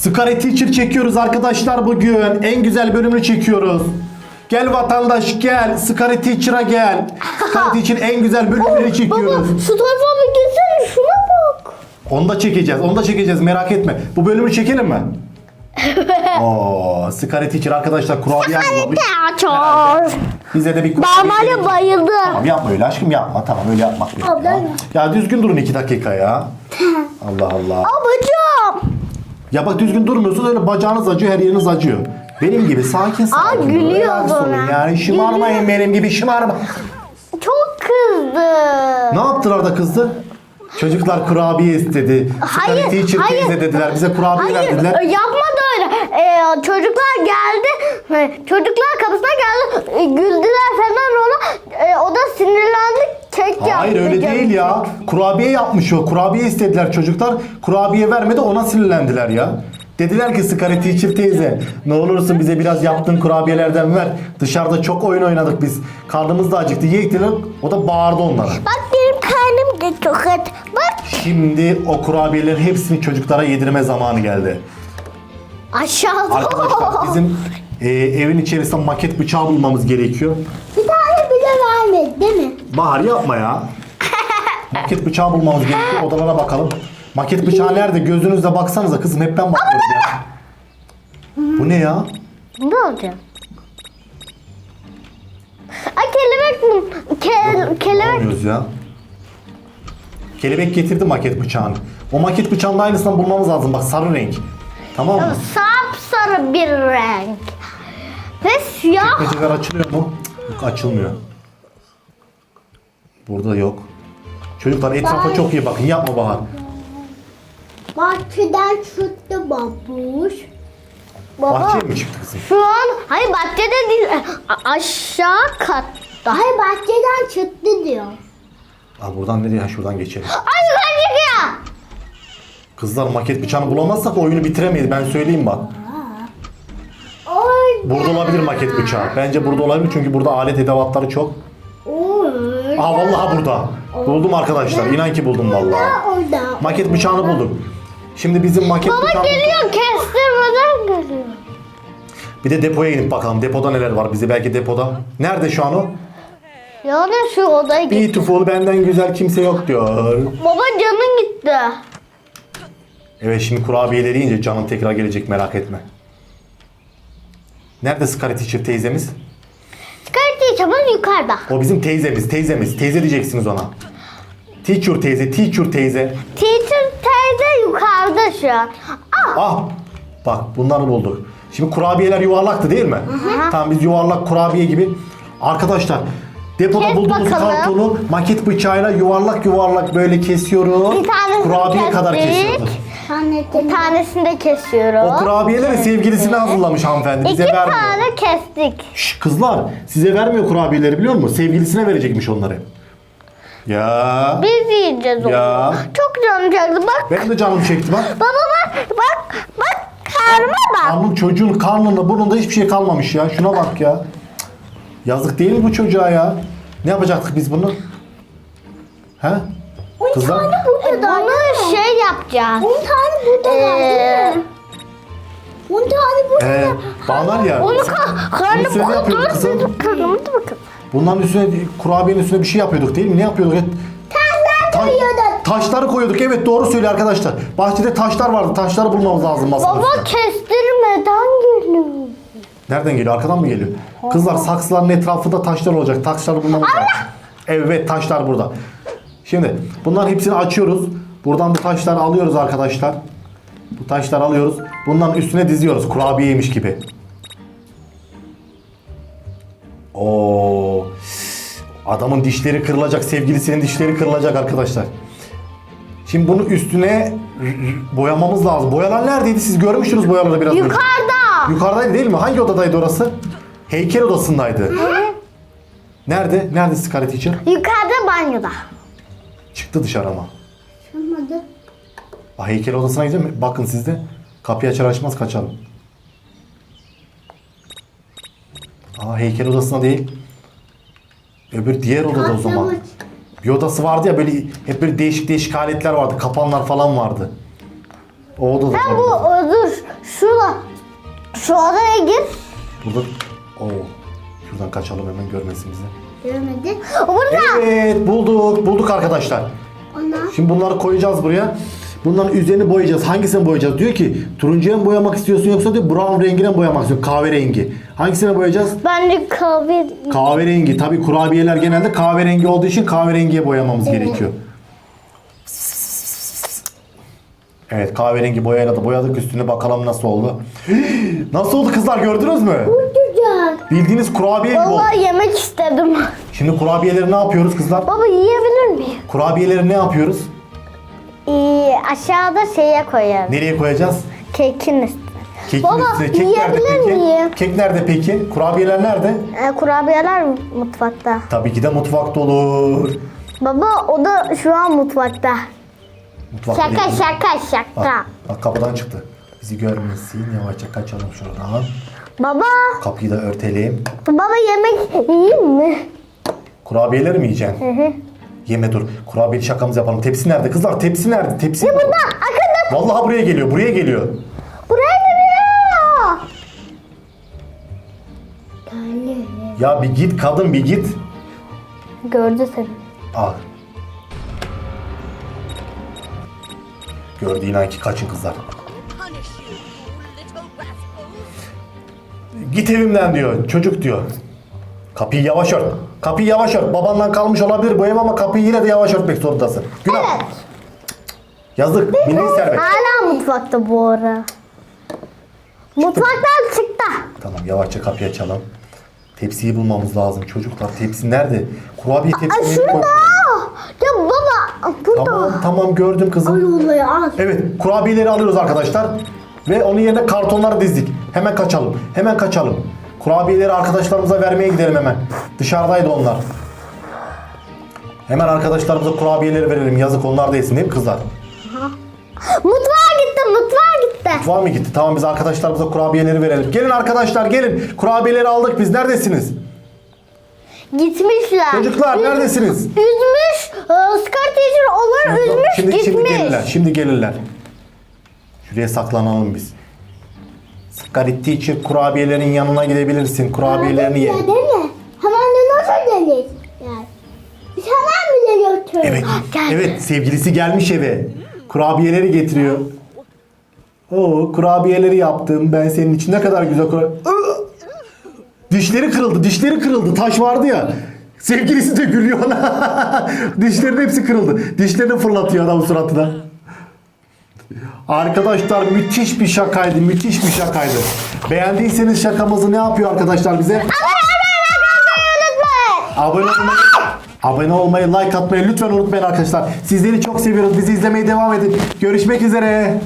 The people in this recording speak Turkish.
Scary Teacher çekiyoruz arkadaşlar bugün. En güzel bölümünü çekiyoruz. Gel vatandaş gel. Scary Teacher'a gel. Scary Teacher'ın en güzel bölümünü Baba çekiyoruz. şu tarafa bir gitsene şuna bak. Onu da çekeceğiz. Onu da çekeceğiz. Merak etme. Bu bölümü çekelim mi? Oo, Scary Teacher arkadaşlar kurabiye hazırlamış. Açar. Bize de bir Ben kurabiye var ya bayıldım. Tamam yapma öyle aşkım yapma. Tamam öyle yapmak yok Abla ya. ya. Ya düzgün durun iki dakika ya. Allah Allah. Babacığım. Ya bak düzgün durmuyorsun öyle bacağınız acıyor her yeriniz acıyor. Benim gibi sakin sakin. gülüyor relax olun bana. Yani şımarmayın benim gibi şımarma. Çok kızdı. Ne yaptılar da kızdı? Çocuklar kurabiye istedi. Hayır, Scary Teacher hayır. teyze dediler. Bize kurabiye Hayır verdiler. e, yapmadı öyle. Ee, çocuklar geldi. e, Çocuklar kapısına geldi. e, Güldüler falan ona. E, o da sinirlendi. Kek yaptı. Hayır öyle değil ya. Kurabiye yapmış o. Kurabiye istediler çocuklar. Kurabiye vermedi ona sinirlendiler ya. Dediler ki Scary Teacher teyze ne olursun bize biraz yaptığın kurabiyelerden ver. Dışarıda çok oyun oynadık biz. Karnımız da acıktı. Yiyek dediler. O da bağırdı onlara. Bak benim karnım da çok aç. Bak Şimdi o kurabiyelerin hepsini çocuklara yedirme zamanı geldi. aşağıda. Arkadaşlar bizim e, evin içerisinde maket bıçağı bulmamız gerekiyor. Bir tane bile vermedi değil mi? Bahar yapma ya. Maket bıçağı bulmamız gerekiyor. Odalara bakalım. Maket bıçağı nerede? Gözünüzle baksanıza kızım. Hep ben bakıyorum ya. Bu ne ya? Ne olacak? Ay kelebek mi? Ke, kelebek. Bulamıyoruz ya. Kelebek getirdi maket bıçağını. O maket bıçağının da aynısından bulmamız lazım. Bak sarı renk. Tamam mı? Sapsarı bir renk. Ve siyah. Çekmeceler açılıyor mu? Yok açılmıyor. Burada yok. Çocuklar etrafa Bye. çok iyi bakın. Yapma Bahar. Bahçeden çıktı babuş. Baba Bahçeye mi çıktı kızım? şu an hayır bahçede değil e, a- aşağı katta. Hayır bahçeden çıktı diyor. Aa, buradan nereye? Ha, şuradan geçelim. Ay yukarı çıkıyor. Kızlar maket bıçağını bulamazsak oyunu bitiremeyiz. Ben söyleyeyim bak. Orada. Burada olabilir maket bıçağı. Bence burada olabilir çünkü burada alet edevatları çok. Orada. Aha vallahi burada. Buldum arkadaşlar. İnan ki buldum vallahi. Orada. Maket bıçağını buldum. Şimdi bizim maket Baba bıçağı... geliyor kestirmeden geliyor. Bir de depoya inip bakalım. Depoda neler var? Bize belki depoda. Nerede şu an o? Yani şu odaya gitti. Beautiful benden güzel kimse yok diyor. Baba canın gitti. Evet şimdi kurabiyeleri yiyince canım tekrar gelecek merak etme. Nerede Scarlet Teacher teyzemiz? Çabuk yukarıda. O bizim teyzemiz, teyzemiz. Teyze diyeceksiniz ona. Teacher teyze, teacher teyze. Teacher teyze yukarıda şu an. Ah, Ah! Bak bunları bulduk. Şimdi kurabiyeler yuvarlaktı değil mi? Tamam biz yuvarlak kurabiye gibi. Arkadaşlar depoda Kes bulduğumuz bakalım. kartonu maket bıçağıyla yuvarlak yuvarlak böyle kesiyoruz. Bir tanesini Kurabiye kadar kestik. Kesiyoruz. bir tanesini de kesiyoruz. O kurabiyeleri sevgilisine hazırlamış hanımefendi. Bize İki vermiyor. tane kestik. Şş, kızlar size vermiyor kurabiyeleri biliyor musun? Sevgilisine verecekmiş onları. Ya. Biz yiyeceğiz onu. Ya. Çok canım çekti. Bak Benim de canım çekti bak. baba bak bak bak karnıma bak. Karnım çocuğun karnında burnunda hiçbir şey kalmamış ya. Şuna bak ya. Yazık değil mi bu çocuğa ya? Ne yapacaktık biz bunu? He? Kızlar? burada da. Bunu şey yapacağız. 10 tane burada var değil mi? 10 tane burada Ee, bağlar ya. Onu ka karnım Bunu sen yapıyordun kızım. Da bakın. Bunların üstüne kurabiyenin üstüne bir şey yapıyorduk değil mi? Ne yapıyorduk? Ta- koyuyorduk. taşları koyuyorduk. Evet doğru söylüyor arkadaşlar. Bahçede taşlar vardı. Taşları bulmamız lazım masanın Baba kestirmeden geliyor. Nereden geliyor? Arkadan mı geliyor? Kızlar saksıların etrafında taşlar olacak. Taşları bulmamız lazım. Evet taşlar burada. Şimdi bunların hepsini açıyoruz. Buradan bu taşları alıyoruz arkadaşlar. Bu taşları alıyoruz. Bunların üstüne diziyoruz. Kurabiyeymiş gibi. Oo. Adamın dişleri kırılacak. Sevgilisinin dişleri kırılacak arkadaşlar. Şimdi bunu üstüne boyamamız lazım. Boyalar neredeydi? Siz görmüştünüz boyaları biraz önce. Yukarıda. Yukarıdaydı değil mi? Hangi odadaydı orası? Heykel odasındaydı. Nerede? Nerede Scarlet Teacher? Yukarıda banyoda. Çıktı dışarı ama. Olmadı. Aa, heykel odasına gidelim mi? Bakın siz de. Kapıyı açar açmaz kaçalım. Aa heykel odasına değil. Öbür diğer odada o zaman. Bir odası vardı ya böyle hep böyle değişik değişik aletler vardı. Kapanlar falan vardı. O odada. Ben bu dur Şu odaya gir. Burada... Oo. Şuradan kaçalım hemen görmesin bizi. Görmedi. Burada. Evet bulduk. Arkadaşlar. Ona. Şimdi bunları koyacağız buraya. Bunların üzerini boyayacağız. Hangisini boyayacağız? Diyor ki turuncuya mı boyamak istiyorsun yoksa diyor brown rengine mi boyamak istiyorsun? Kahverengi. Hangisine boyayacağız? Bence kahve. Kahverengi. Tabii kurabiyeler genelde kahverengi olduğu için kahverengiye boyamamız gerekiyor. Evet kahverengi boyayla da boyadık üstüne bakalım nasıl oldu. nasıl oldu kızlar gördünüz mü? Güzel. Bildiğiniz kurabiye gibi oldu. Vallahi yemek istedim. Şimdi kurabiyeleri ne yapıyoruz kızlar? Baba yiyebilir miyim? Kurabiyeleri ne yapıyoruz? Ee, aşağıda şeye koyarım. Nereye koyacağız? Kekin üstüne. Kekin Baba, üstüne. Kek nerede yiyebilir peki? miyim? Kek nerede peki? Kurabiyeler nerede? Ee, kurabiyeler mutfakta. Tabii ki de mutfakta olur. Baba o da şu an mutfakta. Mutfakta Şaka değil. şaka şaka. Bak, bak kapıdan çıktı. Bizi görmesin. Yavaşça kaçalım şuradan. Baba, Kapıyı da örtelim. baba yemek yiyeyim mi? Kurabiyeleri mi yiyeceksin? Yeme dur. Kurabiyeli şakamızı yapalım. Tepsi nerede? Kızlar tepsi nerede? Tepsi Burada arkada Vallahi buraya geliyor. Buraya geliyor. buraya geliyor. Ya bir git kadın bir git. Gördü seni. Al. Gördüğün an ki kaçın kızlar. Git evimden diyor. Çocuk diyor. Kapıyı yavaş ört. Kapıyı yavaş ört. Babandan kalmış olabilir bu ev ama kapıyı yine de yavaş örtmek zorundasın. Günah. Evet. Yazık. Milli servet. Hala mutfakta bu ara. Mutfaktan çıktı. Tamam yavaşça kapıyı açalım. Tepsiyi bulmamız lazım çocuklar. Tepsi nerede? Kurabiye Ay tepsisi şurada. Ya baba burada. Tamam tamam gördüm kızım. Al olayı al. Evet kurabiyeleri alıyoruz arkadaşlar. Ve onun yerine kartonları dizdik. Hemen kaçalım. Hemen kaçalım. Kurabiyeleri arkadaşlarımıza vermeye gidelim hemen. Dışarıdaydı onlar. Hemen arkadaşlarımıza kurabiyeleri verelim. Yazık onlar da yesin değil mi kızlar? Mutfağa gitti mutfağa gitti. Var mı gitti? Tamam biz arkadaşlarımıza kurabiyeleri verelim. Gelin arkadaşlar gelin. Kurabiyeleri aldık biz. Neredesiniz? Gitmişler. Çocuklar Yüz- neredesiniz? Üzmüş. Ee, Scar teacher onları üzmüş Şimdi, gitmiş. şimdi gelirler. Şimdi gelirler. Şuraya saklanalım biz. Scarlet Teacher kurabiyelerin yanına gidebilirsin. Kurabiyelerini ye. Değil mi? Hemen de nasıl gelir? Yani. Biz hemen bile götürürüz. Evet. Gel. Evet sevgilisi gelmiş eve. Kurabiyeleri getiriyor. Oo kurabiyeleri yaptım. Ben senin için ne kadar güzel kura... Iı! Dişleri kırıldı. Dişleri kırıldı. Taş vardı ya. Sevgilisi de gülüyor ona. Dişlerin hepsi kırıldı. Dişlerini fırlatıyor adam suratına. Arkadaşlar müthiş bir şakaydı. Müthiş bir şakaydı. Beğendiyseniz şakamızı ne yapıyor arkadaşlar bize? Abone olmayı, abone olmayı, like atmayı lütfen unutmayın arkadaşlar. Sizleri çok seviyoruz. Bizi izlemeye devam edin. Görüşmek üzere.